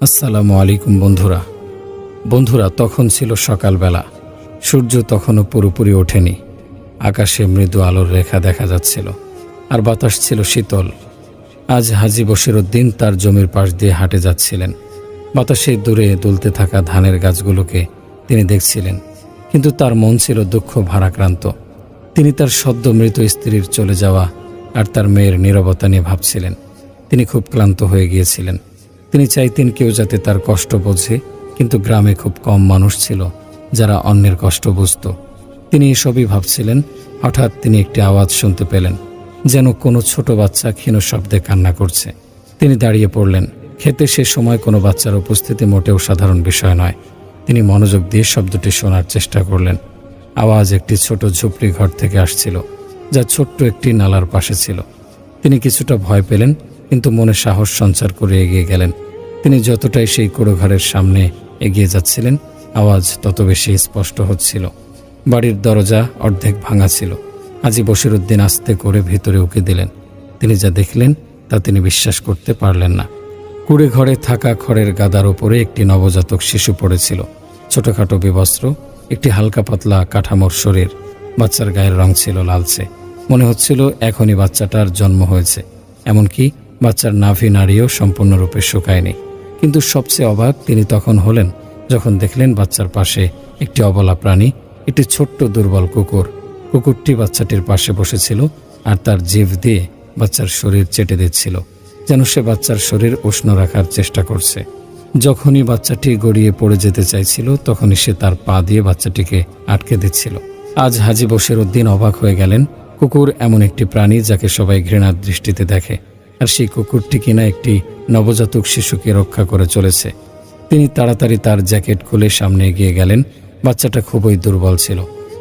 আসসালামু আলাইকুম বন্ধুরা। বন্ধুরা, তখন ছিল সকালবেলা। সূর্য তখনও পুরোপুরি ওঠেনি। আকাশে মৃদু আলোর রেখা দেখা যাচ্ছিল, আর বাতাস ছিল শীতল। আজ হাজি বসিরুদ্দিন তার জমির পাশ দিয়ে হাঁটে যাচ্ছিলেন। বাতাসে দূরে দুলতে থাকা ধানের গাছগুলোকে তিনি দেখছিলেন। কিন্তু তার মন ছিল দুঃখ ভারাক্রান্ত। তিনি তার সদ্য মৃত স্ত্রীর চলে যাওয়া আর তার মেয়ের নীরবতা নিয়ে ভাবছিলেন। তিনি খুব ক্লান্ত হয়ে গিয়েছিলেন। তিনি চাইতেন কেউ যাতে তার কষ্ট বোঝে, কিন্তু গ্রামে খুব কম মানুষ ছিল যারা অন্যের কষ্ট বুঝত। তিনি এসবই ভাবছিলেন, হঠাৎ তিনি একটি আওয়াজ শুনতে পেলেন, যেন কোনো ছোট বাচ্চা ক্ষীণ শব্দে কান্না করছে। তিনি দাঁড়িয়ে পড়লেন। খেতে সে সময় কোনো বাচ্চার উপস্থিতি মোটেও সাধারণ বিষয় নয়। তিনি মনোযোগ দিয়ে শব্দটি শোনার চেষ্টা করলেন। আওয়াজ একটি ছোট ঝুপড়ি ঘর থেকে আসছিল, যা ছোট্ট একটি নালার পাশে ছিল। তিনি কিছুটা ভয় পেলেন কিন্তু মনে সাহস সঞ্চার করে এগিয়ে গেলেন। তিনি যতটাই সেই কুড়োঘরের সামনে এগিয়ে যাচ্ছিলেন, আওয়াজ তত বেশি স্পষ্ট হচ্ছিল। বাড়ির দরজা অর্ধেক ভাঙা ছিল। আজি বসিরুদ্দিন আস্তে করে ভিতরে উকে দিলেন। তিনি যা দেখলেন, তা তিনি বিশ্বাস করতে পারলেন না। কুড়ে ঘরে থাকা খড়ের গাদার ওপরে একটি নবজাতক শিশু পড়েছিল। ছোটখাটো বিবস্ত্র, একটি হালকা পাতলা কাঠামোর শরীর। বাচ্চার গায়ের রং ছিল লালচে। মনে হচ্ছিল এখনই বাচ্চাটার জন্ম হয়েছে। এমনকি বাচ্চার নাভি নাড়িও সম্পূর্ণরূপে শুকায়নি। কিন্তু সবচেয়ে অবাক তিনি তখন হলেন যখন দেখলেন বাচ্চার পাশে একটি অবলা প্রাণী, একটি ছোট্ট দুর্বল কুকুর। কুকুরটি বাচ্চাটির পাশে বসেছিল আর তার জিভ দিয়ে বাচ্চার শরীর চেটে দিচ্ছিল, যেন সে বাচ্চার শরীর উষ্ণ রাখার চেষ্টা করছে। যখনই বাচ্চাটি গড়িয়ে পড়ে যেতে চাইছিল, তখনই সে তার পা দিয়ে বাচ্চাটিকে আটকে দিচ্ছিল। আজ হাজি বসির উদ্দিন অবাক হয়ে গেলেন, কুকুর এমন একটি প্রাণী যাকে সবাই ঘৃণার দৃষ্টিতে দেখে। আর সেই কুকুরটি কিনা একটি নবজাতক শিশুকে রক্ষা করে চলেছে। তিনি তাড়াতাড়ি তার জ্যাকেট খুলে সামনে এগিয়ে গেলেন। বাচ্চাটা খুবই দুর্বল ছিল।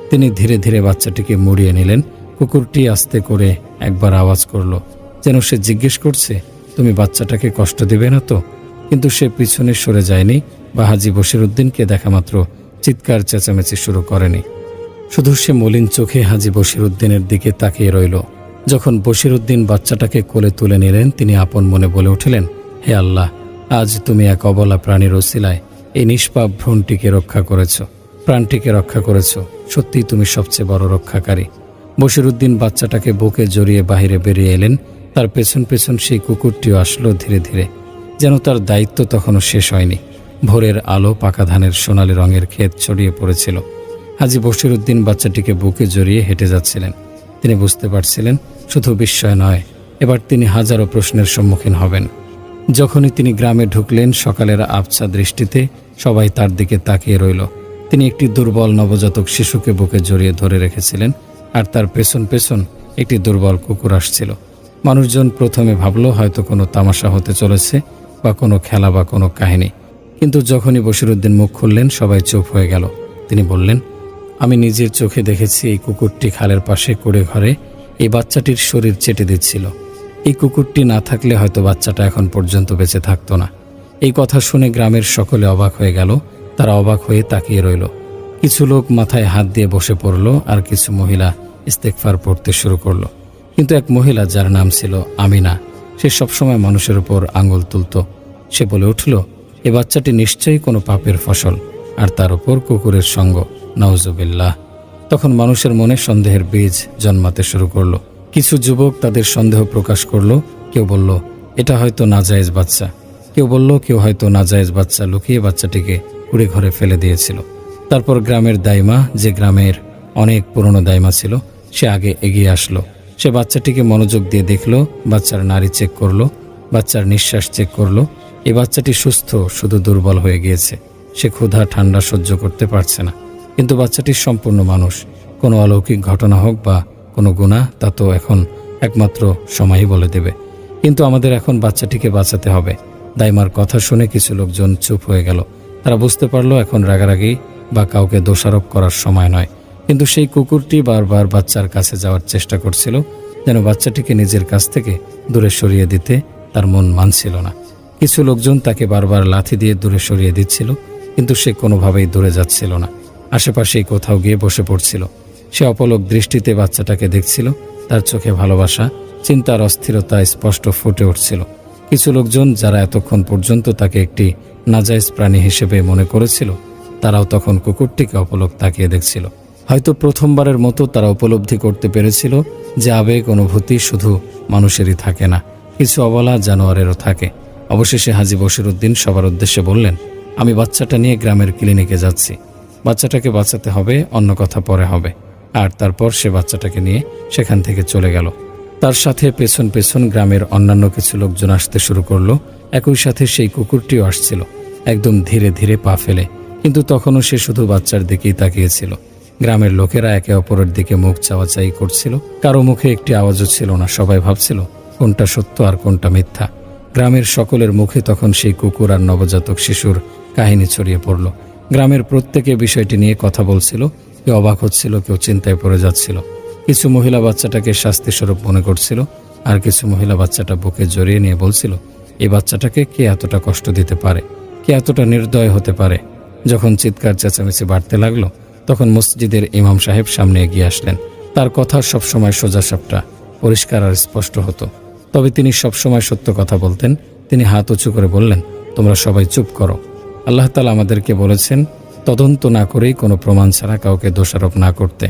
তিনি ধীরে ধীরে বাচ্চাটিকে মুড়িয়ে নিলেন। কুকুরটি আস্তে করে একবার আওয়াজ করল, যেন সে জিজ্ঞেস করছে, তুমি বাচ্চাটাকে কষ্ট দিবে না তো? কিন্তু সে পিছনে সরে যায়নি। বা হাজি বসিরুদ্দিনকে দেখা মাত্র চিৎকার চেঁচামেচি শুরু করেনি। শুধু সে মলিন চোখে হাজি বসিরুদ্দিনের দিকে তাকিয়ে রইল। যখন বসিরুদ্দিন বাচ্চাটাকে কোলে তুলে নিলেন, তিনি আপন মনে বলে উঠিলেন, হে আল্লাহ, আজ তুমি এক অবলা প্রাণীর ওসিলায় এই নিষ্পাপ ভ্রূণটিকে রক্ষা করেছ, প্রাণটিকে রক্ষা করেছ। সত্যিই তুমি সবচেয়ে বড় রক্ষাকারী। বসিরুদ্দিন বাচ্চাটাকে বুকে জড়িয়ে বাহিরে বেরিয়ে এলেন। তার পেছন পেছন সেই কুকুরটিও আসলো ধীরে ধীরে, যেন তার দায়িত্ব তখনও শেষ হয়নি। ভোরের আলো পাকা ধানের সোনালি রঙের ক্ষেত ছড়িয়ে পড়েছিল। হাজি বসিরুদ্দিন বাচ্চাটিকে বুকে জড়িয়ে হেঁটে যাচ্ছিলেন। তিনি বুঝতে পারছিলেন, শুধু বিস্ময় নয়, এবার তিনি হাজারো প্রশ্নের সম্মুখীন হবেন। যখনই তিনি গ্রামে ঢুকলেন, সকালের আবছা দৃষ্টিতে সবাই তার দিকে তাকিয়ে রইল। তিনি একটি দুর্বল নবজাতক শিশুকে বুকে জড়িয়ে ধরে রেখেছিলেন, আর তার পেছন পেছন একটি দুর্বল কুকুর আসছিল। মানুষজন প্রথমে ভাবল, হয়তো কোনো তামাশা হতে চলেছে, বা কোনো খেলা বা কোনো কাহিনী। কিন্তু যখনই বসিরুদ্দিন মুখ খুললেন, সবাই চুপ হয়ে গেল। তিনি বললেন আমি নিজের চোখে দেখেছি এই কুকুরটি খালের পাশে করে ঘরে এই বাচ্চাটির শরীর চেটে দিচ্ছিল। এই কুকুরটি না থাকলে হয়তো বাচ্চাটা এখন পর্যন্ত বেঁচে থাকতো না। এই কথা শুনে গ্রামের সকলে অবাক হয়ে গেল। তারা অবাক হয়ে তাকিয়ে রইল। কিছু লোক মাথায় হাত দিয়ে বসে পড়ল আর কিছু মহিলা ইস্তেকফার পড়তে শুরু করল। কিন্তু এক মহিলা যার নাম ছিল আমিনা, সে সবসময় মানুষের উপর আঙুল তুলত। সে বলে উঠল, এ বাচ্চাটি নিশ্চয়ই কোনো পাপের ফসল, আর তার উপর কুকুরের সঙ্গ। নওজুবিল্লাহ তখন মানুষের মনে সন্দেহের বীজ জন্মাতে শুরু করল। কিছু যুবক তাদের সন্দেহ প্রকাশ করল। কেউ বলল, এটা হয়তো নাজায়েজ বাচ্চা। কেউ বলল, কেউ হয়তো নাজায়েজ বাচ্চা লুকিয়ে বাচ্চাটিকে কুড়ে ঘরে ফেলে দিয়েছিল। তারপর গ্রামের দাইমা, যে গ্রামের অনেক পুরনো দাইমা ছিল, সে আগে এগিয়ে আসলো। সে বাচ্চাটিকে মনোযোগ দিয়ে দেখল, বাচ্চার নারী চেক করল, বাচ্চার নিঃশ্বাস চেক করল। এই বাচ্চাটি সুস্থ, শুধু দুর্বল হয়ে গিয়েছে। সে ক্ষুধা, ঠান্ডা সহ্য করতে পারছে না। কিন্তু বাচ্চাটি সম্পূর্ণ মানুষ। কোনো অলৌকিক ঘটনা হোক বা কোনো গুণা, তা তো এখন একমাত্র সময়ই বলে দেবে। কিন্তু আমাদের এখন বাচ্চাটিকে বাঁচাতে হবে। দাইমার কথা শুনে কিছু লোকজন চুপ হয়ে গেল। তারা বুঝতে পারল এখন রাগারাগি বা কাউকে দোষারোপ করার সময় নয়। কিন্তু সেই কুকুরটি বারবার বাচ্চার কাছে যাওয়ার চেষ্টা করছিল, যেন বাচ্চাটিকে নিজের কাছ থেকে দূরে সরিয়ে দিতে তার মন মানছিল না। কিছু লোকজন তাকে বারবার লাথি দিয়ে দূরে সরিয়ে দিচ্ছিল, কিন্তু সে কোনোভাবেই দূরে যাচ্ছিল না। আশেপাশেই কোথাও গিয়ে বসে পড়ছিল। সে অপলক দৃষ্টিতে বাচ্চাটাকে দেখছিল, তার চোখে ভালোবাসা, চিন্তার অস্থিরতা স্পষ্ট ফুটে উঠছিল। কিছু লোকজন যারা এতক্ষণ পর্যন্ত তাকে একটি নাজাইজ প্রাণী হিসেবে মনে করেছিল, তারাও তখন কুকুরটিকে অপলক তাকিয়ে দেখছিল। হয়তো প্রথমবারের মতো তারা উপলব্ধি করতে পেরেছিল যে আবেগ অনুভূতি শুধু মানুষেরই থাকে না, কিছু অবলা জানোয়ারেরও থাকে। অবশেষে হাজি বশিরউদ্দিন সবার উদ্দেশ্যে বললেন, আমি বাচ্চাটা নিয়ে গ্রামের ক্লিনিকে যাচ্ছি। বাচ্চাটাকে বাঁচাতে হবে, অন্য কথা পরে হবে। আর তারপর সে বাচ্চাটাকে নিয়ে সেখান থেকে চলে গেল। তার সাথে পেছন পেছন গ্রামের অন্যান্য কিছু লোকজন আসতে শুরু করল। একই সাথে সেই কুকুরটিও আসছিল। একদম ধীরে ধীরে পা ফেলে। কিন্তু তখনও সে শুধু বাচ্চার দিকেই তাকিয়েছিল। গ্রামের লোকেরা একে অপরের দিকে মুখ চাওয়াচাই করছিল। কারও মুখে একটি আওয়াজও ছিল না। সবাই ভাবছিল, কোনটা সত্য আর কোনটা মিথ্যা? গ্রামের সকলের মুখে তখন সেই কুকুর আর নবজাতক শিশুর কাহিনী ছড়িয়ে পড়ল। গ্রামের প্রত্যেকে বিষয়টি নিয়ে কথা বলছিল, কেউ অবাক হচ্ছিল, কেউ চিন্তায় পড়ে যাচ্ছিল। কিছু মহিলা বাচ্চাটাকে শাস্তিস্বরূপ মনে করছিল, আর কিছু মহিলা বাচ্চাটা বুকে জড়িয়ে নিয়ে বলছিল এই বাচ্চাটাকে কে এতটা কষ্ট দিতে পারে? কে এতটা নির্দয় হতে পারে? যখন চিৎকার চেঁচামেচি বাড়তে লাগল, তখন মসজিদের ইমাম সাহেব সামনে এগিয়ে আসলেন। তার কথা সবসময় সোজাসাপটা, পরিষ্কার আর স্পষ্ট হতো। তবে তিনি সবসময় সত্য কথা বলতেন। তিনি হাত উঁচু করে বললেন, তোমরা সবাই চুপ করো। আল্লাহ তালা আমাদেরকে বলেছেন, তদন্ত না করেই কোনো প্রমাণ ছাড়া কাউকে দোষারোপ না করতে।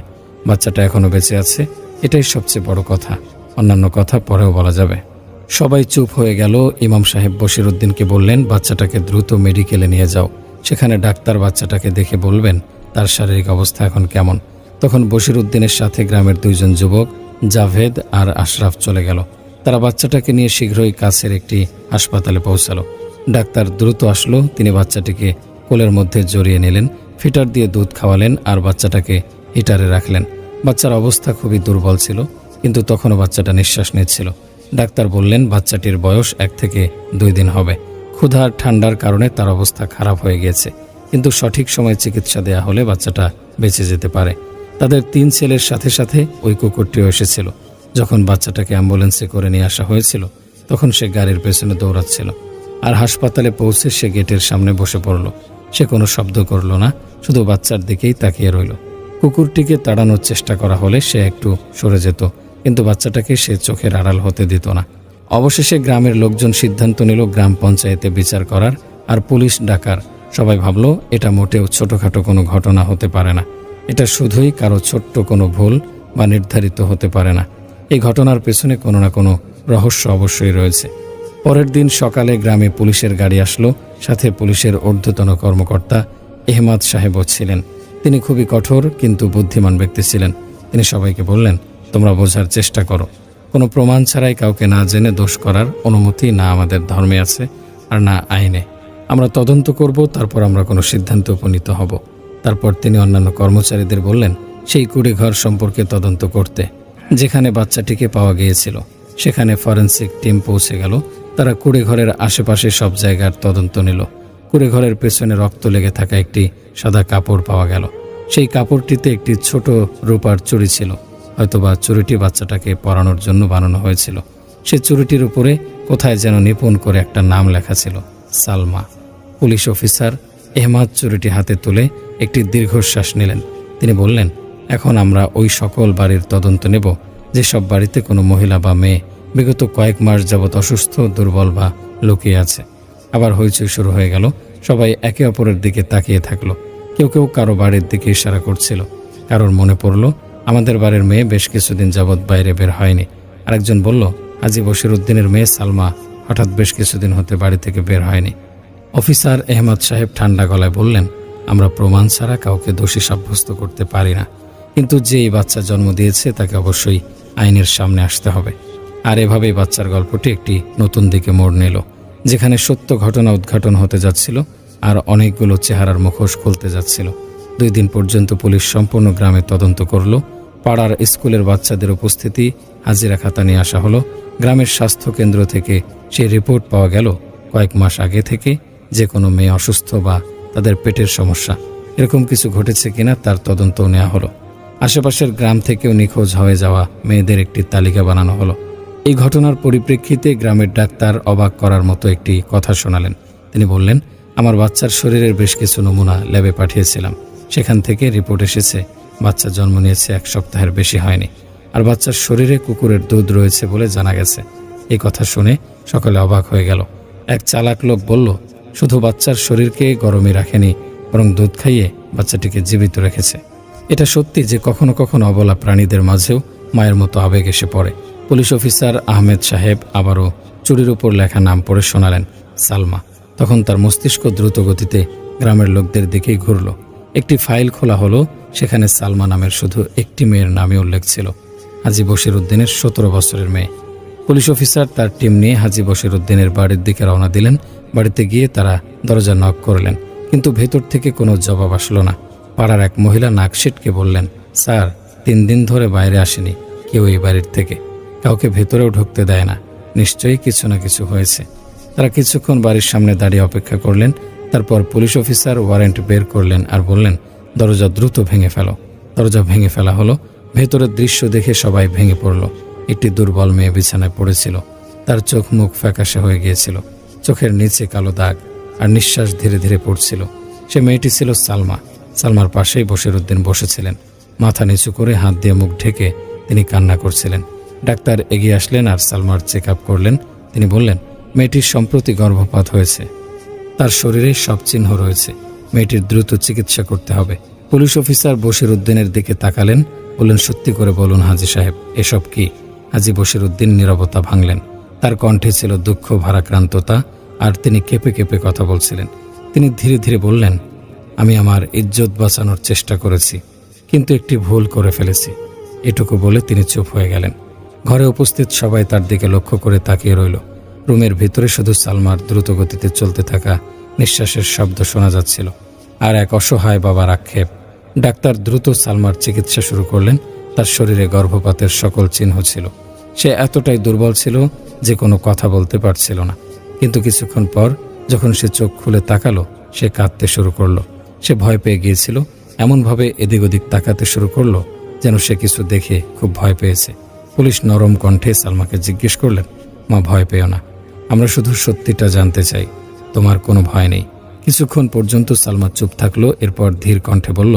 বাচ্চাটা এখনও বেঁচে আছে, এটাই সবচেয়ে বড় কথা। অন্যান্য কথা পরেও বলা যাবে। সবাই চুপ হয়ে গেল। ইমাম সাহেব বশির উদ্দিনকে বললেন, বাচ্চাটাকে দ্রুত মেডিকেলে নিয়ে যাও। সেখানে ডাক্তার বাচ্চাটাকে দেখে বলবেন, তার শারীরিক অবস্থা এখন কেমন। তখন বশির উদ্দিনের সাথে গ্রামের দুইজন যুবক, জাভেদ আর আশরাফ চলে গেল। তারা বাচ্চাটাকে নিয়ে শীঘ্রই কাছের একটি হাসপাতালে পৌঁছালো। ডাক্তার দ্রুত আসলো। তিনি বাচ্চাটিকে কোলের মধ্যে জড়িয়ে নিলেন, ফিটার দিয়ে দুধ খাওয়ালেন আর বাচ্চাটাকে হিটারে রাখলেন। বাচ্চার অবস্থা খুবই দুর্বল ছিল, কিন্তু তখনও বাচ্চাটা নিঃশ্বাস নিচ্ছিল। ডাক্তার বললেন, বাচ্চাটির বয়স এক থেকে দুই দিন হবে। ক্ষুধার ঠান্ডার কারণে তার অবস্থা খারাপ হয়ে গিয়েছে। কিন্তু সঠিক সময়ে চিকিৎসা দেয়া হলে বাচ্চাটা বেঁচে যেতে পারে। তাদের তিন ছেলের সাথে সাথে ওই কুকুরটিও এসেছিল। যখন বাচ্চাটাকে অ্যাম্বুলেন্সে করে নিয়ে আসা হয়েছিল, তখন সে গাড়ির পেছনে দৌড়াচ্ছিল। আর হাসপাতালে পৌঁছে সে গেটের সামনে বসে পড়ল। সে কোনো শব্দ করল না, শুধু বাচ্চার দিকেই তাকিয়ে রইল। কুকুরটিকে তাড়ানোর চেষ্টা করা হলে সে একটু সরে যেত, কিন্তু বাচ্চাটাকে সে চোখের আড়াল হতে দিত না। অবশেষে গ্রামের লোকজন সিদ্ধান্ত নিল গ্রাম পঞ্চায়েতে বিচার করার, আর পুলিশ ডাকার। সবাই ভাবল, এটা মোটেও ছোটোখাটো কোনো ঘটনা হতে পারে না। এটা শুধুই কারও ছোট্ট কোনো ভুল বা নির্ধারিত হতে পারে না। এই ঘটনার পেছনে কোনো না কোনো রহস্য অবশ্যই রয়েছে। পরের দিন সকালে গ্রামে পুলিশের গাড়ি আসলো, সাথে পুলিশের ঊর্ধ্বতন কর্মকর্তা এহমাদ সাহেবও ছিলেন। তিনি খুবই কঠোর কিন্তু বুদ্ধিমান ব্যক্তি ছিলেন। তিনি সবাইকে বললেন, তোমরা বোঝার চেষ্টা করো। কোনো প্রমাণ ছাড়াই কাউকে না জেনে দোষ করার অনুমতি না আমাদের ধর্মে আছে আর না আইনে। আমরা তদন্ত করব, তারপর আমরা কোনো সিদ্ধান্তে উপনীত হব। তারপর তিনি অন্যান্য কর্মচারীদের বললেন, সেই কুড়ে ঘর সম্পর্কে তদন্ত করতে। যেখানে বাচ্চাটিকে পাওয়া গিয়েছিল, সেখানে ফরেন্সিক টিম পৌঁছে গেল তারা কুড়ে ঘরের আশেপাশে সব জায়গার তদন্ত নিল। কুড়ে ঘরের পেছনে রক্ত লেগে থাকা একটি সাদা কাপড় পাওয়া গেল। সেই কাপড়টিতে একটি ছোট রূপার চুরি ছিল। হয়তোবা চুরিটি বাচ্চাটাকে পরানোর জন্য বানানো হয়েছিল। সে চুরিটির উপরে কোথায় যেন নিপুণ করে একটা নাম লেখা ছিল, সালমা। পুলিশ অফিসার এহমাদ চুরিটি হাতে তুলে একটি দীর্ঘশ্বাস নিলেন। তিনি বললেন, এখন আমরা ওই সকল বাড়ির তদন্ত নেব। যেসব বাড়িতে কোনো মহিলা বা মেয়ে বিগত কয়েক মাস যাবৎ অসুস্থ, দুর্বল বা লুকিয়ে আছে। আবার হইচই শুরু হয়ে গেল। সবাই একে অপরের দিকে তাকিয়ে থাকল। কেউ কেউ কারও বাড়ির দিকে ইশারা করছিল। কারোর মনে পড়ল, আমাদের বাড়ির মেয়ে বেশ কিছুদিন যাবৎ বাইরে বের হয়নি। আরেকজন বলল হাজি বশির উদ্দিনের মেয়ে সালমা হঠাৎ বেশ কিছুদিন হতে বাড়ি থেকে বের হয়নি। অফিসার এহমদ সাহেব ঠান্ডা গলায় বললেন, আমরা প্রমাণ ছাড়া কাউকে দোষী সাব্যস্ত করতে পারি না। কিন্তু যে এই বাচ্চা জন্ম দিয়েছে তাকে অবশ্যই আইনের সামনে আসতে হবে। আর এভাবেই বাচ্চার গল্পটি একটি নতুন দিকে মোড় নিল, যেখানে সত্য ঘটনা উদ্ঘাটন হতে যাচ্ছিল আর অনেকগুলো চেহারার মুখোশ খুলতে যাচ্ছিল। দুই দিন পর্যন্ত পুলিশ সম্পূর্ণ গ্রামে তদন্ত করল। পাড়ার স্কুলের বাচ্চাদের উপস্থিতি হাজিরা খাতা নিয়ে আসা হলো। গ্রামের স্বাস্থ্য কেন্দ্র থেকে সেই রিপোর্ট পাওয়া গেল কয়েক মাস আগে থেকে যে কোনো মেয়ে অসুস্থ বা তাদের পেটের সমস্যা। এরকম কিছু ঘটেছে কিনা তার তদন্তও নেওয়া হলো। আশেপাশের গ্রাম থেকেও নিখোঁজ হয়ে যাওয়া মেয়েদের একটি তালিকা বানানো হলো। এই ঘটনার পরিপ্রেক্ষিতে গ্রামের ডাক্তার অবাক করার মতো একটি কথা শোনালেন। তিনি বললেন, আমার বাচ্চার শরীরের বেশ কিছু নমুনা ল্যাবে পাঠিয়েছিলাম। সেখান থেকে রিপোর্ট এসেছে, বাচ্চা জন্ম নিয়েছে এক সপ্তাহের বেশি হয়নি। আর বাচ্চার শরীরে কুকুরের দুধ রয়েছে বলে জানা গেছে। এই কথা শুনে সকলে অবাক হয়ে গেল। এক চালাক লোক বলল, শুধু বাচ্চার শরীরকে গরমে রাখেনি, বরং দুধ খাইয়ে বাচ্চাটিকে জীবিত রেখেছে। এটা সত্যি যে কখনো কখনো অবলা প্রাণীদের মাঝেও মায়ের মতো আবেগ এসে পড়ে। পুলিশ অফিসার আহমেদ সাহেব আবারও চুরির উপর লেখা নাম পড়ে শোনালেন সালমা। তখন তার মস্তিষ্ক দ্রুত গতিতে গ্রামের লোকদের দিকেই ঘুরল। একটি ফাইল খোলা হলো, সেখানে সালমা নামের শুধু একটি মেয়ের নামে উল্লেখ ছিল, হাজি বশির উদ্দিনের সতেরো বছরের মেয়ে। পুলিশ অফিসার তার টিম নিয়ে হাজি বশির উদ্দিনের বাড়ির দিকে রওনা দিলেন, বাড়িতে গিয়ে তারা দরজা নক করলেন, কিন্তু ভেতর থেকে কোনো জবাব আসলো না। পাড়ার এক মহিলা নাক সিটকে বললেন, স্যার, তিন দিন ধরে বাইরে আসেনি, কেউ এই বাড়ির থেকে। কাউকে ভেতরেও ঢুকতে দেয় না। নিশ্চয়ই কিছু না কিছু হয়েছে। তারা কিছুক্ষণ বাড়ির সামনে দাঁড়িয়ে অপেক্ষা করলেন, তারপর পুলিশ অফিসার ওয়ারেন্ট বের করলেন আর বললেন, দরজা দ্রুত ভেঙে ফেলো। দরজা ভেঙে ফেলা হলো। ভেতরের দৃশ্য দেখে সবাই ভেঙে পড়ল। একটি দুর্বল মেয়ে বিছানায় পড়েছিল। তার চোখ মুখ ফ্যাকাশে হয়ে গিয়েছিল। চোখের নিচে কালো দাগ আর নিঃশ্বাস ধীরে ধীরে পড়ছিল। সে মেয়েটি ছিল সালমা। সালমার পাশেই বসিরুদ্দিন বসেছিলেন। মাথা নিচু করে হাত দিয়ে মুখ ঢেকে তিনি কান্না করছিলেন। ডাক্তার এগিয়ে আসলেন আর সালমার চেক আপ করলেন। তিনি বললেন, মেয়েটির সম্প্রতি গর্ভপাত হয়েছে। তার শরীরে সব চিহ্ন রয়েছে। মেয়েটির দ্রুত চিকিৎসা করতে হবে। পুলিশ অফিসার বশির উদ্দিনের দিকে তাকালেন। বললেন, সত্যি করে বলুন হাজি সাহেব, এসব কি? হাজি বশির উদ্দিন নীরবতা ভাঙলেন। তার কণ্ঠে ছিল দুঃখ, ভারাক্রান্ততা, আর তিনি কেঁপে কেঁপে কথা বলছিলেন। তিনি ধীরে ধীরে বললেন, আমি আমার ইজ্জত বাঁচানোর চেষ্টা করেছি, কিন্তু একটি ভুল করে ফেলেছি। এটুকু বলে তিনি চুপ হয়ে গেলেন। ঘরে উপস্থিত সবাই তার দিকে লক্ষ্য করে তাকিয়ে রইল। রুমের ভিতরে শুধু সালমার দ্রুত গতিতে চলতে থাকা নিঃশ্বাসের শব্দ শোনা যাচ্ছিল। আর এক অসহায় বাবার আক্ষেপ। ডাক্তার দ্রুত সালমার চিকিৎসা শুরু করলেন। তার শরীরে গর্ভপাতের সকল চিহ্ন ছিল। সে এতটাই দুর্বল ছিল যে কোনো কথা বলতে পারছিল না। কিন্তু কিছুক্ষণ পর যখন সে চোখ খুলে তাকালো, সে কাঁদতে শুরু করল। সে ভয় পেয়ে গিয়েছিল। এমনভাবে এদিক ওদিক তাকাতে শুরু করল যেন সে কিছু দেখে খুব ভয় পেয়েছে। পুলিশ নরম কণ্ঠে সালমাকে জিজ্ঞেস করলেন, মা, ভয় পেও না। আমরা শুধু সত্যিটা জানতে চাই। তোমার কোনো ভয় নেই। কিছুক্ষণ পর্যন্ত সালমা চুপ থাকল, এরপর ধীর কণ্ঠে বলল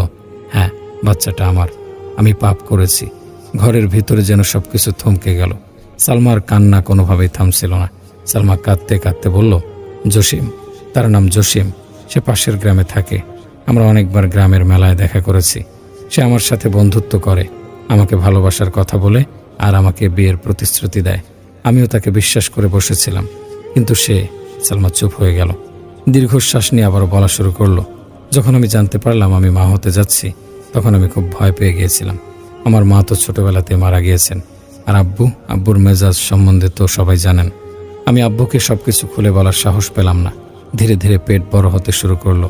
হ্যাঁ বাচ্চাটা আমার। আমি পাপ করেছি। ঘরের ভিতরে যেন সব কিছু থমকে গেল। সালমার কান্না কোনোভাবেই থামছিল না। সালমা কাঁদতে কাঁদতে বলল, জসিম, তার নাম জসিম। সে পাশের গ্রামে থাকে। আমরা অনেকবার গ্রামের মেলায় দেখা করেছি। সে আমার সাথে বন্ধুত্ব করে। আমাকে ভালোবাসার কথা বলে আর আমাকে বিয়ের প্রতিশ্রুতি দেয়। আমিও তাকে বিশ্বাস করে বসেছিলাম, কিন্তু সে সালমা চুপ হয়ে গেল। দীর্ঘশ্বাস নিয়ে আবার বলা শুরু করল, যখন আমি জানতে পারলাম আমি মা হতে যাচ্ছি, তখন আমি খুব ভয় পেয়ে গিয়েছিলাম। আমার মা তো ছোটবেলাতে মারা গিয়েছেন, আর আব্বু, আব্বুর মেজাজ সম্বন্ধে তো সবাই জানেন। আমি আব্বুকে সব কিছু খুলে বলার সাহস পেলাম না। ধীরে ধীরে পেট বড় হতে শুরু করল।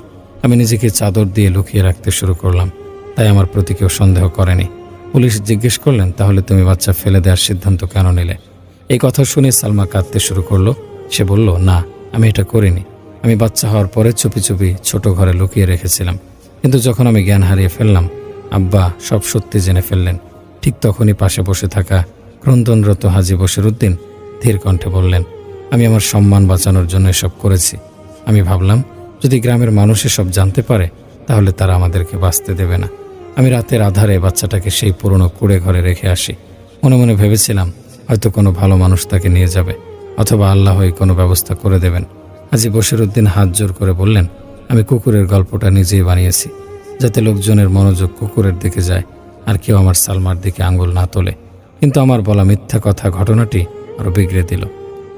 আমি নিজেকে চাদর দিয়ে লুকিয়ে রাখতে শুরু করলাম, তাই আমার প্রতি কেউ সন্দেহ করেনি। পুলিশ জিজ্ঞেস করলেন, তাহলে তুমি বাচ্চা ফেলে দেওয়ার সিদ্ধান্ত কেন নিলে? এই কথা শুনে সালমা কাঁদতে শুরু করল। সে বলল, না, আমি এটা করিনি। আমি বাচ্চা হওয়ার পরে চুপি চুপি ছোট ঘরে লুকিয়ে রেখেছিলাম। কিন্তু যখন আমি জ্ঞান হারিয়ে ফেললাম, আব্বা সব সত্যি জেনে ফেললেন। ঠিক তখনই পাশে বসে থাকা ক্রন্দনরত হাজি বসিরুদ্দিন ধীর কণ্ঠে বললেন, আমি আমার সম্মান বাঁচানোর জন্য এসব করেছি। আমি ভাবলাম, যদি গ্রামের মানুষ এসব জানতে পারে, তাহলে তারা আমাদেরকে বাঁচতে দেবে না। আমি রাতের আধারে বাচ্চাটাকে সেই পুরনো কুড়ে ঘরে রেখে আসি। মনে মনে ভেবেছিলাম, হয়তো কোনো ভালো মানুষ তাকে নিয়ে যাবে, অথবা আল্লাহই কোনো ব্যবস্থা করে দেবেন। হাজি বসিরুদ্দিন হাত জোর করে বললেন, আমি কুকুরের গল্পটা নিজেই বানিয়েছি, যাতে লোকজনের মনোযোগ কুকুরের দিকে যায়, আর কেউ আমার সালমার দিকে আঙ্গুল না তোলে। কিন্তু আমার বলা মিথ্যা কথা ঘটনাটি আরও বিগড়ে দিল।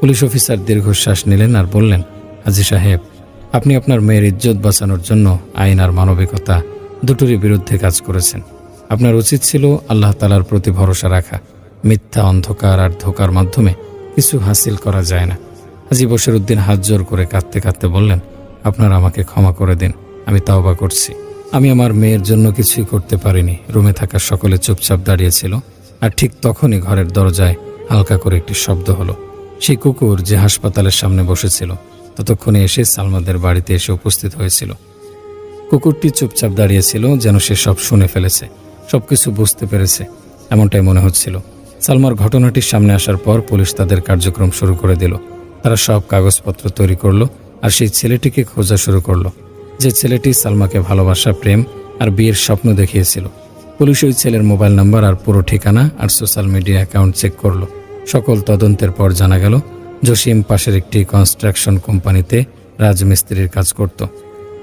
পুলিশ অফিসার দীর্ঘশ্বাস নিলেন আর বললেন, হাজি সাহেব, আপনি আপনার মেয়ের ইজ্জত বাঁচানোর জন্য আইন আর মানবিকতা দুটোরই বিরুদ্ধে কাজ করেছেন। আপনার উচিত ছিল আল্লাহ তালার প্রতি ভরসা রাখা। মিথ্যা, অন্ধকার আর ধোকার মাধ্যমে কিছু হাসিল করা যায় না। হাজি বসির উদ্দিন হাত জোর করে কাঁদতে কাঁদতে বললেন, আপনারা আমাকে ক্ষমা করে দিন, আমি তাওবা করছি। আমি আমার মেয়ের জন্য কিছুই করতে পারিনি। রুমে থাকা সকলে চুপচাপ দাঁড়িয়েছিল আর ঠিক তখনই ঘরের দরজায় হালকা করে একটি শব্দ হলো। সেই কুকুর যে হাসপাতালের সামনে বসেছিল, ততক্ষণে এসে সালমাদের বাড়িতে এসে উপস্থিত হয়েছিল। কুকুরটি চুপচাপ দাঁড়িয়েছিল যেন সে সব শুনে ফেলেছে, সবকিছু বুঝতে পেরেছে, এমনটাই মনে হচ্ছিল। সালমার ঘটনাটির সামনে আসার পর পুলিশ তাদের কার্যক্রম শুরু করে দিল। তারা সব কাগজপত্র তৈরি করল আর সেই ছেলেটিকে খোঁজা শুরু করল। যে ছেলেটি সালমাকে ভালোবাসা, প্রেম আর বিয়ের স্বপ্ন দেখিয়েছিল। পুলিশ ওই ছেলের মোবাইল নাম্বার আর পুরো ঠিকানা আর সোশ্যাল মিডিয়া অ্যাকাউন্ট চেক করল। সকল তদন্তের পর জানা গেল, জসিম পাশের একটি কনস্ট্রাকশন কোম্পানিতে রাজমিস্ত্রির কাজ করত।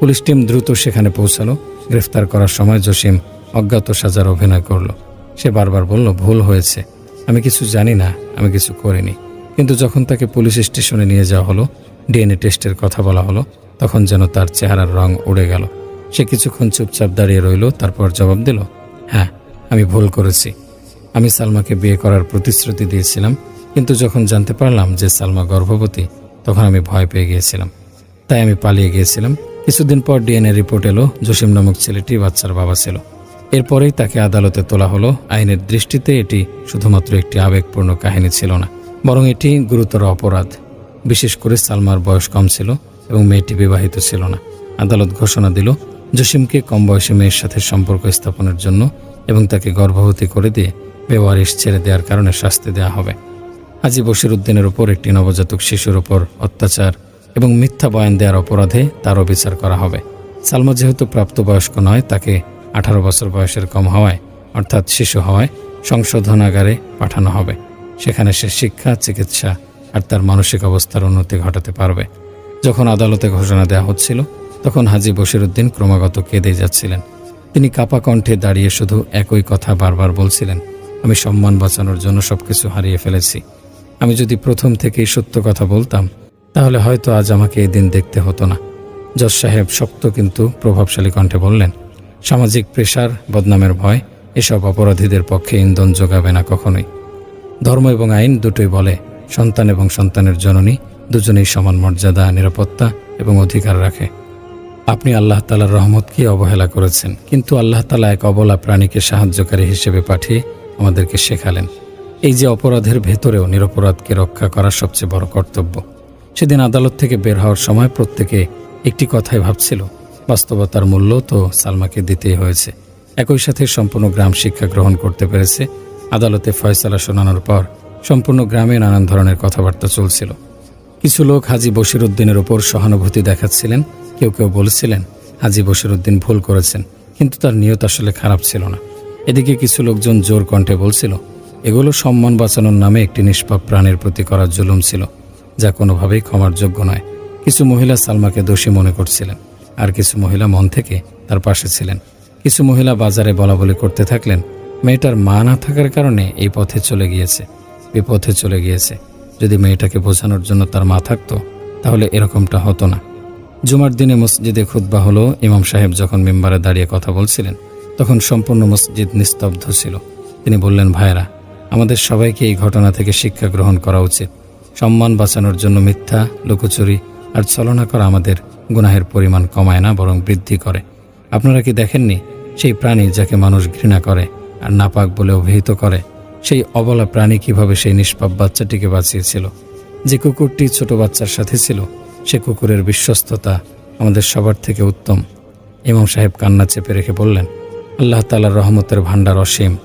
পুলিশ টিম দ্রুত সেখানে পৌঁছালো। গ্রেফতার করার সময় জসিম অজ্ঞাত সাজার অভিনয় করল। সে বারবার বলল, ভুল হয়েছে। আমি কিছু জানি না, আমি কিছু করিনি। কিন্তু যখন তাকে পুলিশ স্টেশনে নিয়ে যাওয়া হলো, ডিএনএ টেস্টের কথা বলা হলো, তখন যেন তার চেহারার রং উড়ে গেল। সে কিছুক্ষণ চুপচাপ দাঁড়িয়ে রইল, তারপর জবাব দিল হ্যাঁ আমি ভুল করেছি। আমি সালমাকে বিয়ে করার প্রতিশ্রুতি দিয়েছিলাম, কিন্তু যখন জানতে পারলাম যে সালমা গর্ভবতী, তখন আমি ভয় পেয়ে গিয়েছিলাম। তাই আমি পালিয়ে গিয়েছিলাম। কিছুদিন পর ডিএনএ রিপোর্ট এলো, জসিম নামক ছেলেটি বাচ্চার বাবা ছিল। এরপরেই তাকে আদালতে তোলা হলো। আইনের দৃষ্টিতে এটি শুধুমাত্র একটি আবেগপূর্ণ কাহিনী ছিল না, বরং এটি গুরুতর অপরাধ। বিশেষ করে সালমার বয়স কম ছিল এবং মেয়েটি বিবাহিত ছিল না। আদালত ঘোষণা দিল, জসিমকে কম বয়সী মেয়ের সাথে সম্পর্ক স্থাপনের জন্য এবং তাকে গর্ভবতী করে দিয়ে বেওয়ারিশ ছেড়ে দেওয়ার কারণে শাস্তি দেওয়া হবে। হাজি বশির উদ্দিনের উপর একটি নবজাতক শিশুর উপর অত্যাচার এবং মিথ্যা বয়ান দেওয়ার অপরাধে তারও বিচার করা হবে। সালমা যেহেতু প্রাপ্তবয়স্ক নয়, তাকে আঠারো বছর বয়সের কম হওয়ায়, অর্থাৎ শিশু হওয়ায়, সংশোধনাগারে পাঠানো হবে। সেখানে সে শিক্ষা, চিকিৎসা আর তার মানসিক অবস্থার উন্নতি ঘটাতে পারবে। যখন আদালতে ঘোষণা দেওয়া হচ্ছিল, তখন হাজি বশিরউদ্দিন ক্রমাগত কেঁদে যাচ্ছিলেন। তিনি কাপা কণ্ঠে দাঁড়িয়ে শুধু একই কথা বারবার বলছিলেন, আমি সম্মান বাঁচানোর জন্য সবকিছু হারিয়ে ফেলেছি। আমি যদি প্রথম থেকেই সত্য কথা বলতাম তাহলে হয়তো আজ আমাকে এই দিন দেখতে হতো না। জজ সাহেব শক্ত কিন্তু প্রভাবশালী কণ্ঠে বললেন, সামাজিক প্রেশার, বদনামের ভয়, এসব অপরাধীদের পক্ষে ইন্ধন যোগাবে না কখনোই। ধর্ম এবং আইন দুটোই বলে, সন্তান এবং সন্তানের জননী দুজনেই সমান মর্যাদা, নিরাপত্তা এবং অধিকার রাখে। আপনি আল্লাহ তালার রহমতকে অবহেলা করেছেন, কিন্তু আল্লাহ তালা এক অবলা প্রাণীকে সাহায্যকারী হিসেবে পাঠিয়ে আমাদেরকে শেখালেন। এই যে অপরাধের ভেতরেও নিরপরাধকে রক্ষা করা সবচেয়ে বড় কর্তব্য। সেদিন আদালত থেকে বের হওয়ার সময় প্রত্যেকে একটি কথাই ভাবছিল। বাস্তবতার মূল্য তো সালমাকে দিতেই হয়েছে। একই সাথে সম্পূর্ণ গ্রাম শিক্ষা গ্রহণ করতে পেরেছে। আদালতে ফয়সালা শোনানোর পর সম্পূর্ণ গ্রামে নানান ধরনের কথাবার্তা চলছিল। কিছু লোক হাজি বশিরউদ্দিনের ওপর সহানুভূতি দেখাচ্ছিলেন। কেউ কেউ বলছিলেন, হাজি বশিরউদ্দিন ভুল করেছেন, কিন্তু তার নিয়ত আসলে খারাপ ছিল না। এদিকে কিছু লোকজন জোর কণ্ঠে বলছিল, এগুলো সম্মান বাঁচানোর নামে একটি নিষ্পাপ প্রাণের প্রতি করা জুলুম ছিল। যা কোনোভাবেই ক্ষমার যোগ্য নয়। কিছু মহিলা সালমাকে দোষী মনে করছিলেন, আর কিছু মহিলা মন থেকে তার পাশে ছিলেন। কিছু মহিলা বাজারে বলা বলি করতে থাকলেন, মেয়েটার মা না থাকার কারণে এই পথে চলে গিয়েছে, বিপথে চলে গিয়েছে। যদি মেয়েটাকে বোঝানোর জন্য তার মা থাকতো, তাহলে এরকমটা হতো না। জুমার দিনে মসজিদে খুতবা হলো, ইমাম সাহেব যখন মেম্বারে দাঁড়িয়ে কথা বলছিলেন, তখন সম্পূর্ণ মসজিদ নিস্তব্ধ ছিল। তিনি বললেন ভাইরা আমাদের সবাইকে এই ঘটনা থেকে শিক্ষা গ্রহণ করা উচিত। সম্মান বাঁচানোর জন্য মিথ্যা, লুকোচুরি আর ছলনা করা আমাদের গুনাহের পরিমাণ কমায় না, বরং বৃদ্ধি করে। আপনারা কি দেখেননি? সেই প্রাণী যাকে মানুষ ঘৃণা করে আর নাপাক বলে অভিহিত করে, সেই অবলা প্রাণী কীভাবে সেই নিষ্পাপ বাচ্চাটিকে বাঁচিয়েছিল? যে কুকুরটি ছোট বাচ্চার সাথে ছিল, সে কুকুরের বিশ্বস্ততা আমাদের সবার থেকে উত্তম। ইমাম সাহেব কান্না চেপে রেখে বললেন, আল্লাহ তালার রহমতের ভাণ্ডার অসীম।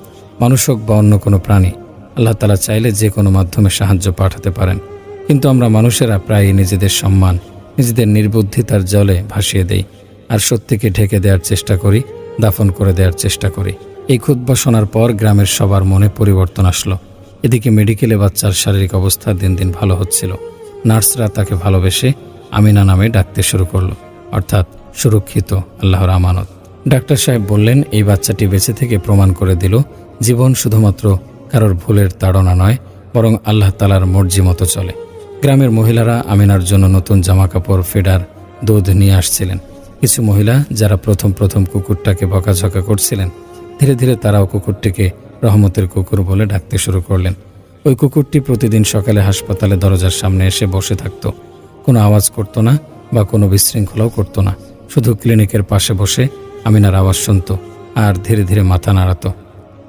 মানুষ হোক বা অন্য কোনো প্রাণী আল্লাহ তালা চাইলে যে কোনো মাধ্যমে সাহায্য পাঠাতে পারেন। কিন্তু আমরা মানুষেরা প্রায়ই নিজেদের সম্মান, নিজেদের নির্বুদ্ধিতার জলে ভাসিয়ে দেই আর সত্যিকে ঢেকে দেওয়ার চেষ্টা করি, দাফন করে দেওয়ার চেষ্টা করি। এই খুদ্া শোনার পর গ্রামের সবার মনে পরিবর্তন আসলো। এদিকে মেডিকেলে বাচ্চার শারীরিক অবস্থা দিন দিন ভালো হচ্ছিল। নার্সরা তাকে ভালোবেসে আমিনা নামে ডাকতে শুরু করল, অর্থাৎ সুরক্ষিত আল্লাহর আমানত। ডাক্তার সাহেব বললেন, এই বাচ্চাটি বেঁচে থেকে প্রমাণ করে দিল, জীবন শুধুমাত্র কারোর ভুলের তাড়না নয়, বরং আল্লাহ তালার মর্জি মতো চলে। গ্রামের মহিলারা আমিনার জন্য নতুন জামা কাপড় ফেডার, দুধ নিয়ে আসছিলেন। কিছু মহিলা যারা প্রথম প্রথম কুকুরটাকে বকাঝকা করছিলেন, ধীরে ধীরে তারাও কুকুরটিকে রহমতের কুকুর বলে ডাকতে শুরু করলেন। ওই কুকুরটি প্রতিদিন সকালে হাসপাতালে দরজার সামনে এসে বসে থাকত। কোনো আওয়াজ করতো না বা কোনো বিশৃঙ্খলাও করতো না। শুধু ক্লিনিকের পাশে বসে আমিনার আওয়াজ শুনত, আর ধীরে ধীরে মাথা নাড়াতো।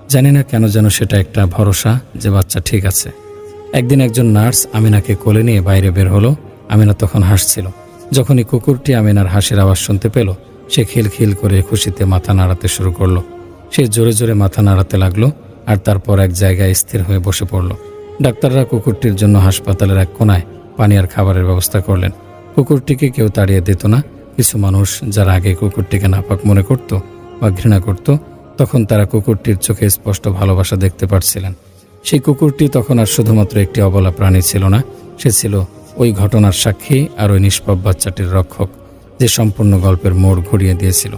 জানি না কেন যেন সেটা একটা ভরসা যে বাচ্চা ঠিক আছে। একদিন একজন নার্স আমিনাকে কোলে নিয়ে বাইরে বের হলো। আমিনা তখন হাসছিল। যখনই কুকুরটি আমিনার হাসির আওয়াজ শুনতে পেল, সে খিলখিল করে খুশিতে মাথা নাড়াতে শুরু করল। সে জোরে জোরে মাথা নাড়াতে লাগল আর তারপর এক জায়গায় স্থির হয়ে বসে পড়ল। ডাক্তাররা কুকুরটির জন্য হাসপাতালের এক কোনায় পানি আর খাবারের ব্যবস্থা করলেন। কুকুরটিকে কেউ তাড়িয়ে দিত না। কিছু মানুষ যারা আগে কুকুরটিকে নাপাক মনে করত বা ঘৃণা করত তখন তারা কুকুরটির চোখে স্পষ্ট ভালোবাসা দেখতে পারছিলেন। সেই কুকুরটি তখন আর শুধুমাত্র একটি অবলা প্রাণী ছিল না, সে ছিল ওই ঘটনার সাক্ষী আর ওই নিষ্পাপ বাচ্চাটির রক্ষক, যে সম্পূর্ণ গল্পের মোড় ঘুরিয়ে দিয়েছিল।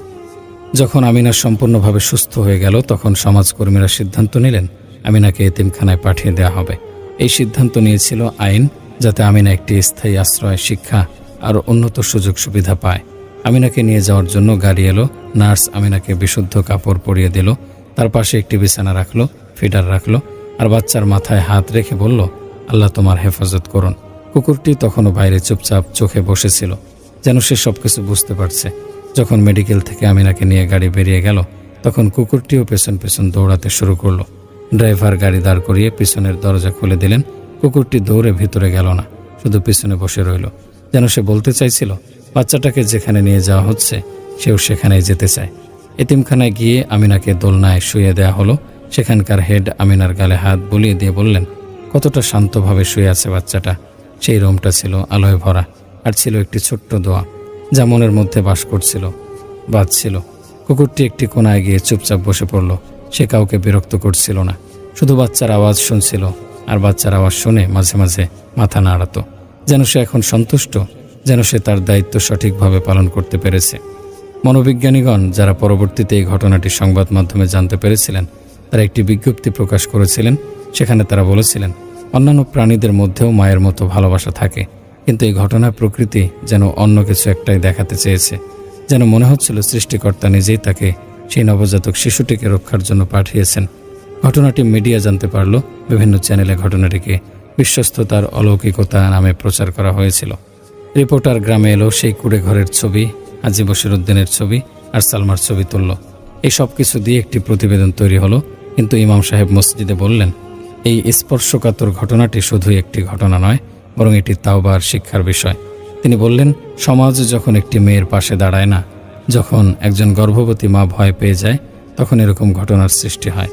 যখন আমিনা সম্পূর্ণভাবে সুস্থ হয়ে গেল, তখন সমাজকর্মীরা সিদ্ধান্ত নিলেন, আমিনাকে এতিমখানায় পাঠিয়ে দেওয়া হবে। এই সিদ্ধান্ত নিয়েছিল আইন, যাতে আমিনা একটি স্থায়ী আশ্রয়, শিক্ষা আর উন্নত সুযোগ সুবিধা পায়। আমিনাকে নিয়ে যাওয়ার জন্য গাড়ি এলো। নার্স আমিনাকে বিশুদ্ধ কাপড় পরিয়ে দিল। তার পাশে একটি বিছানা রাখল, ফিডার রাখল আর বাচ্চার মাথায় হাত রেখে বলল, আল্লাহ তোমার হেফাজত করুন। কুকুরটি তখনও বাইরে চুপচাপ চোখে বসেছিল, যেন সে সবকিছু বুঝতে পারছে। যখন মেডিকেল থেকে আমিনাকে নিয়ে গাড়ি বেরিয়ে গেল, তখন কুকুরটিও পেছন পেছন দৌড়াতে শুরু করল। ড্রাইভার গাড়ি দাঁড় করিয়ে পিছনের দরজা খুলে দিলেন। কুকুরটি দৌড়ে ভিতরে গেল না, শুধু পিছনে বসে রইল, যেন সে বলতে চাইছিল বাচ্চাটাকে যেখানে নিয়ে যাওয়া হচ্ছে, সেও সেখানে যেতে চায়। এতিমখানায় গিয়ে আমিনাকে দোলনায় শুয়ে দেয়া হলো। সেখানকার হেড আমিনার গালে হাত বুলিয়ে দিয়ে বললেন, কতটা শান্তভাবে শুয়ে আছে বাচ্চাটা। সেই রুমটা ছিল আলোয় ভরা আর ছিল একটি ছোট্ট দোয়া যা মনের মধ্যে বাস করছিল বাজছিল কুকুরটি একটি কোনায় গিয়ে চুপচাপ বসে পড়ল। সে কাউকে বিরক্ত করছিল না। শুধু বাচ্চার আওয়াজ শুনছিল আর বাচ্চার আওয়াজ শুনে মাঝে মাঝে মাথা নাড়াতো। যেন সে এখন সন্তুষ্ট যেন সে তার দায়িত্ব সঠিকভাবে পালন করতে পেরেছে। মনোবিজ্ঞানীগণ যারা পরবর্তীতে এই ঘটনাটি সংবাদ মাধ্যমে জানতে পেরেছিলেন, তারা একটি বিজ্ঞপ্তি প্রকাশ করেছিলেন, সেখানে তারা বলেছিলেন, অন্যান্য প্রাণীদের মধ্যেও মায়ের মতো ভালোবাসা থাকে, কিন্তু এই ঘটনার প্রকৃতি যেন অন্য কিছু একটাই দেখাতে চেয়েছে। যেন মনে হচ্ছিল সৃষ্টিকর্তা নিজেই তাকে সেই নবজাতক শিশুটিকে রক্ষার জন্য পাঠিয়েছেন। ঘটনাটি মিডিয়া জানতে পারল, বিভিন্ন চ্যানেলে ঘটনাটিকে বিশ্বস্ততার অলৌকিকতা নামে প্রচার করা হয়েছিল। রিপোর্টার গ্রামে এলো সেই কুড়ে ঘরের ছবি হাজি বসিরুদ্দিনের ছবি আর সালমার ছবি তুলল। এই সব কিছু দিয়ে একটি প্রতিবেদন তৈরি হলো, কিন্তু ইমাম সাহেব মসজিদে বললেন, এই স্পর্শকাতর ঘটনাটি শুধুই একটি ঘটনা নয়, বরং এটি তাওবার শিক্ষার বিষয়। তিনি বললেন, সমাজ যখন একটি মেয়ের পাশে দাঁড়ায় না, যখন একজন গর্ভবতী মা ভয় পেয়ে যায়, তখন এরকম ঘটনার সৃষ্টি হয়।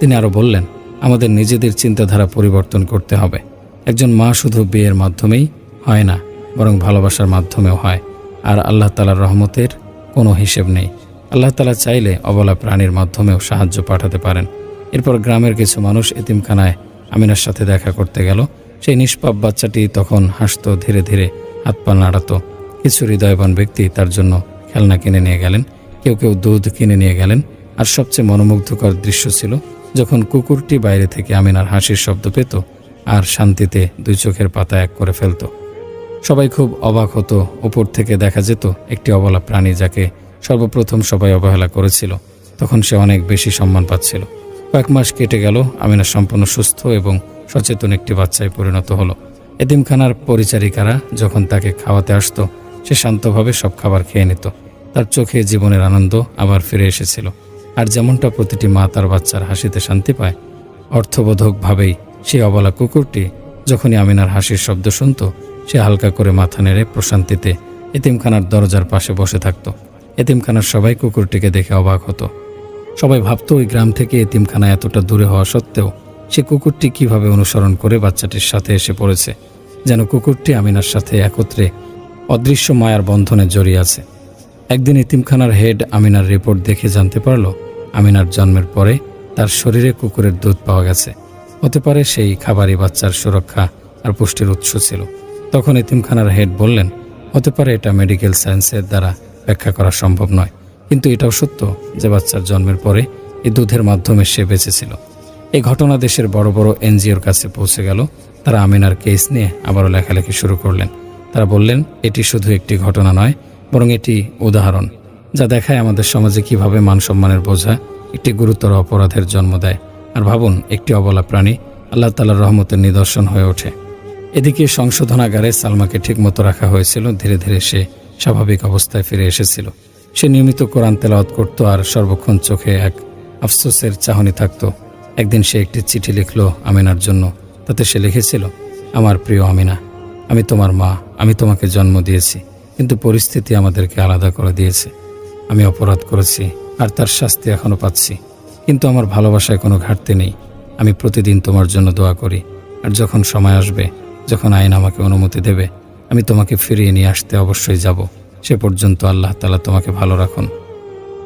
তিনি আরও বললেন, আমাদের নিজেদের চিন্তাধারা পরিবর্তন করতে হবে। একজন মা শুধু বিয়ের মাধ্যমেই হয় না বরং ভালোবাসার মাধ্যমেও হয়। আর আল্লাহ তালার রহমতের কোনো হিসেব নেই। আল্লাহ তালা চাইলে অবলা প্রাণীর মাধ্যমেও সাহায্য পাঠাতে পারেন। এরপর গ্রামের কিছু মানুষ এতিমখানায় আমিনার সাথে দেখা করতে গেল। সেই নিষ্পাপ বাচ্চাটি তখন হাসত, ধীরে ধীরে হাত পা নাড়াতো। কিছু হৃদয়বান ব্যক্তি তার জন্য খেলনা কিনে নিয়ে গেলেন। কেউ কেউ দুধ কিনে নিয়ে গেলেন। আর সবচেয়ে মনোমুগ্ধকর দৃশ্য ছিল যখন কুকুরটি বাইরে থেকে আমিনার হাসির শব্দ পেত আর শান্তিতে দুই চোখের পাতা এক করে ফেলত। সবাই খুব অবাক হতো। উপর থেকে দেখা যেত একটি অবলা প্রাণী যাকে সর্বপ্রথম সবাই অবহেলা করেছিল। তখন সে অনেক বেশি সম্মান পাচ্ছিল। কয়েক মাস কেটে গেল, আমিনা সম্পূর্ণ সুস্থ এবং সচেতন একটি বাচ্চায় পরিণত হলো। এতিমখানার পরিচারিকারা যখন তাকে খাওয়াতে আসতো, সে শান্তভাবে সব খাবার খেয়ে নিত। তার চোখে জীবনের আনন্দ আবার ফিরে এসেছিল। আর যেমনটা প্রতিটি মা তার বাচ্চার হাসিতে শান্তি পায়, অর্থবোধকভাবেই সেই অবলা কুকুরটি যখনই আমিনার হাসির শব্দ শুনত সে হালকা করে মাথা নেড়ে প্রশান্তিতে এতিমখানার দরজার পাশে বসে থাকত। এতিমখানার সবাই কুকুরটিকে দেখে অবাক হতো। সবাই ভাবতো ওই গ্রাম থেকে এতিমখানা এতটা দূরে হওয়া সত্ত্বেও সে কুকুরটি কীভাবে অনুসরণ করে বাচ্চাটির সাথে এসে পড়েছে, যেন কুকুরটি আমিনার সাথে একত্রে অদৃশ্য মায়ার বন্ধনে জড়িয়ে আছে। একদিন এতিমখানার হেড আমিনার রিপোর্ট দেখে জানতে পারল, আমিনার জন্মের পরে তার শরীরে কুকুরের দুধ পাওয়া গেছে। হতে পারে সেই খাবারই বাচ্চার সুরক্ষা আর পুষ্টির উৎস ছিল। তখন এতিমখানার হেড বললেন, হতে পারে এটা মেডিকেল সায়েন্সের দ্বারা ব্যাখ্যা করা সম্ভব নয়। কিন্তু এটাও সত্য যে বাচ্চার জন্মের পরে এই দুধের মাধ্যমে সে বেঁচেছিল। এই ঘটনা দেশের বড় বড় এনজিওর কাছে পৌঁছে গেল। তারা আমিনার কেস নিয়ে আবারও লেখালেখি শুরু করলেন। তারা বললেন, এটি শুধু একটি ঘটনা নয়, বরং এটি উদাহরণ, যা দেখায় আমাদের সমাজে কীভাবে মান সম্মানের বোঝা একটি গুরুতর অপরাধের জন্ম দেয়। আর ভাবুন, একটি অবলা প্রাণী আল্লাহ তালার রহমতের নিদর্শন হয়ে ওঠে। এদিকে সংশোধনাগারে সালমাকে ঠিকমতো রাখা হয়েছিল। ধীরে ধীরে সে স্বাভাবিক অবস্থায় ফিরে এসেছিল। সে নিয়মিত কোরআন তেলাওয়াত করত আর সর্বক্ষণ চোখে এক আফসোসের চাহনি থাকত। একদিন সে একটি চিঠি লিখল আমিনার জন্য। তাতে সে লিখেছিল, আমার প্রিয় আমিনা, আমি তোমার মা, আমি তোমাকে জন্ম দিয়েছি, কিন্তু পরিস্থিতি আমাদেরকে আলাদা করে দিয়েছে। আমি অপরাধ করেছি আর তার শাস্তি এখনও পাচ্ছি। কিন্তু আমার ভালোবাসায় কোনো ঘাটতি নেই। আমি প্রতিদিন তোমার জন্য দোয়া করি। আর যখন সময় আসবে যখন আইন আমাকে অনুমতি দেবে, আমি তোমাকে ফিরিয়ে নিয়ে আসতে অবশ্যই যাব। সে পর্যন্ত আল্লাহ তালা তোমাকে ভালো রাখুন।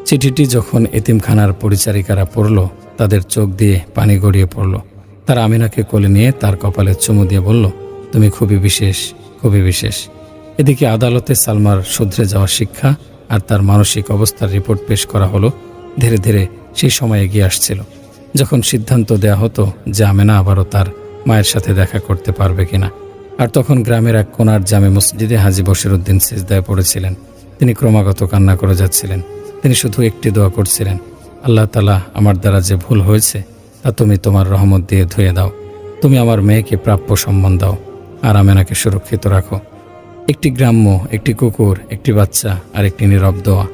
চিঠিটি যখন এতিমখানার পরিচারিকারা পড়ল, তাদের চোখ দিয়ে পানি গড়িয়ে পড়ল। তারা আমিনাকে কোলে নিয়ে তার কপালে চুমু দিয়ে বলল, তুমি খুবই বিশেষ খুবই বিশেষ। এদিকে আদালতে সালমার শুধরে যাওয়া শিক্ষা আর তার মানসিক অবস্থার রিপোর্ট পেশ করা হলো, ধীরে ধীরে সেই সময় এগিয়ে আসছিল। যখন সিদ্ধান্ত দেয়া হতো যে আমেনা আবারও তার মায়ের সাথে দেখা করতে পারবে কিনা। আর তখন গ্রামের এক কোনার জামে মসজিদে হাজি বশিরউদ্দিন সিজদায় পড়েছিলেন। তিনি ক্রমাগত কান্না করে যাচ্ছিলেন। তিনি শুধু একটি দোয়া করছিলেন, আল্লাহ তালা আমার দ্বারা যে ভুল হয়েছে, তা তুমি তোমার রহমত দিয়ে ধুয়ে দাও। তুমি আমার মেয়েকে প্রাপ্য সম্মান দাও আর আমেনাকে সুরক্ষিত রাখো। একটি গ্রাম্য, একটি কুকুর, একটি বাচ্চা আর একটি নীরব দোয়া,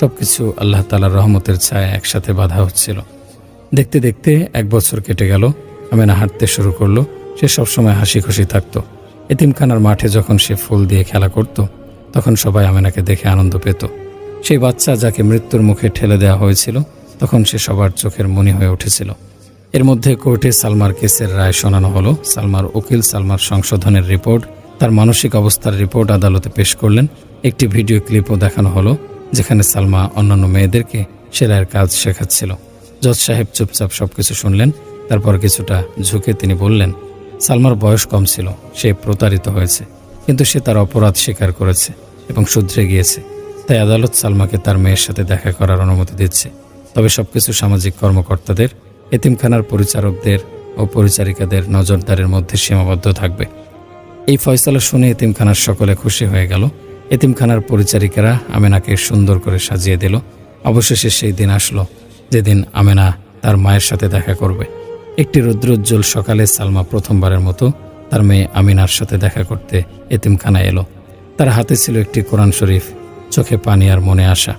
সবকিছু আল্লাহ তালার রহমতের ছায়া একসাথে বাধা হচ্ছিল। দেখতে দেখতে এক বছর কেটে গেল। আমেনা হাঁটতে শুরু করল। সে সবসময় হাসি খুশি থাকতো। এতিমখানার মাঠে যখন সে ফুল দিয়ে খেলা করত, তখন সবাই আমেনাকে দেখে আনন্দ পেত। সেই বাচ্চা যাকে মৃত্যুর মুখে ঠেলে দেওয়া হয়েছিল, তখন সে সবার চোখের মনি হয়ে উঠেছিল। এর মধ্যে কোর্টে সালমার কেসের রায় শোনানো হলো। সালমার উকিল, সালমার সংশোধনের রিপোর্ট, তার মানসিক অবস্থার রিপোর্ট আদালতে পেশ করলেন। একটি ভিডিও ক্লিপও দেখানো হলো, যেখানে সালমা অন্যান্য মেয়েদেরকে সেলাইয়ের কাজ শেখাচ্ছিল। জজ সাহেব চুপচাপ সবকিছু শুনলেন। তারপর কিছুটা ঝুঁকে তিনি বললেন, সালমার বয়স কম ছিল, সে প্রতারিত হয়েছে, কিন্তু সে তার অপরাধ স্বীকার করেছে এবং শুধরে গিয়েছে। তাই আদালত সালমাকে তার মেয়ের সাথে দেখা করার অনুমতি দিচ্ছে। তবে সবকিছু সামাজিক কর্মকর্তাদের, এতিমখানার পরিচারকদের ও পরিচারিকাদের নজরদারির মধ্যে সীমাবদ্ধ থাকবে। এই ফয়সালা শুনে এতিমখানার সকলে খুশি হয়ে গেল। এতিমখানার পরিচারিকারা আমেনাকে সুন্দর করে সাজিয়ে দিল। অবশেষে সেই দিন আসলো, যেদিন আমেনা তার মায়ের সাথে দেখা করবে। একটি রৌদ্রোজ্জ্বল সকালে সালমা প্রথমবারের মতো তার মেয়ে আমিনার সাথে দেখা করতে এতিমখানায় এলো। তার হাতে ছিল একটি কোরআন শরীফ, চোখে পানি আর মনে আসা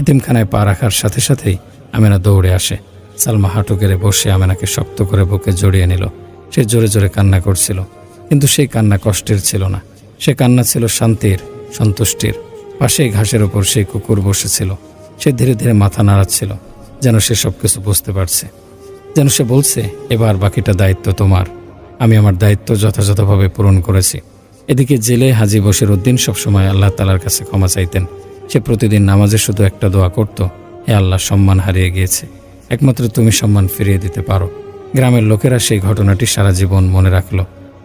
এতিমখানায় পা রাখার সাথে সাথেই আমিনা দৌড়ে আসে। সালমা হাঁটু গেড়ে বসে আমিনাকে শক্ত করে বুকে জড়িয়ে নিল। সে জোরে জোরে কান্না করছিল, কিন্তু সেই কান্না কষ্টের ছিল না। সে কান্না ছিল শান্তির, সন্তুষ্টির। পাশেই ঘাসের ওপর সেই কুকুর বসেছিল। সে ধীরে ধীরে মাথা নাড়াচ্ছিল, যেন সে সব কিছু বুঝতে পারছে। যেন সে বলছে, এবার বাকিটা দায়িত্ব তোমার। আমি আমার দায়িত্ব যথাযথভাবে পূরণ করেছি। এদিকে জেলে হাজি বসির উদ্দিন সবসময় আল্লাহ তালার কাছে ক্ষমা চাইতেন। সে প্রতিদিন নামাজে শুধু একটা দোয়া করত, হে আল্লাহ, সম্মান হারিয়ে গিয়েছে। একমাত্র তুমি সম্মান ফিরিয়ে দিতে পারো। গ্রামের লোকেরা সেই ঘটনাটি সারা জীবন মনে রাখল।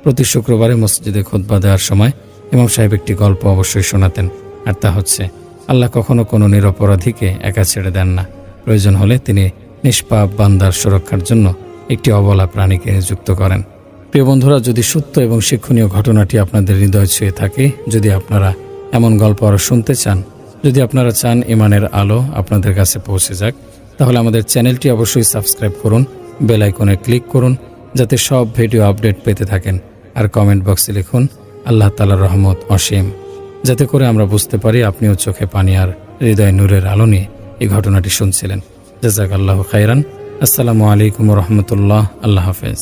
প্রতি শুক্রবারে মসজিদে খোদবা দেওয়ার সময় ইমাম সাহেব একটি গল্প অবশ্যই শোনাতেন, আর তা হচ্ছে, আল্লাহ কখনো কোনো নিরপরাধীকে একা ছেড়ে দেন না। প্রয়োজন হলে তিনি নিষ্পাপ বান্দার সুরক্ষার জন্য একটি অবলা প্রাণীকে নিযুক্ত করেন। প্রিয় বন্ধুরা, যদি সত্য এবং শিক্ষণীয় ঘটনাটি আপনাদের হৃদয় ছুঁয়ে থাকে, যদি আপনারা এমন গল্প আরও শুনতে চান, যদি আপনারা চান ইমানের আলো আপনাদের কাছে পৌঁছে যাক, তাহলে আমাদের চ্যানেলটি অবশ্যই সাবস্ক্রাইব করুন, বেল আইকনে ক্লিক করুন, যাতে সব ভিডিও আপডেট পেতে থাকেন, আর কমেন্ট বক্সে লিখুন, আল্লাহ তালার রহমত অসীম, যাতে করে আমরা বুঝতে পারি আপনিও চোখে পানি আর হৃদয় নূরের আলো নিয়ে এই ঘটনাটি শুনছিলেন। জাজাক আল্লাহ খাইরান আসসালামু আলাইকুম রহমতুল্লাহ আল্লাহ হাফেজ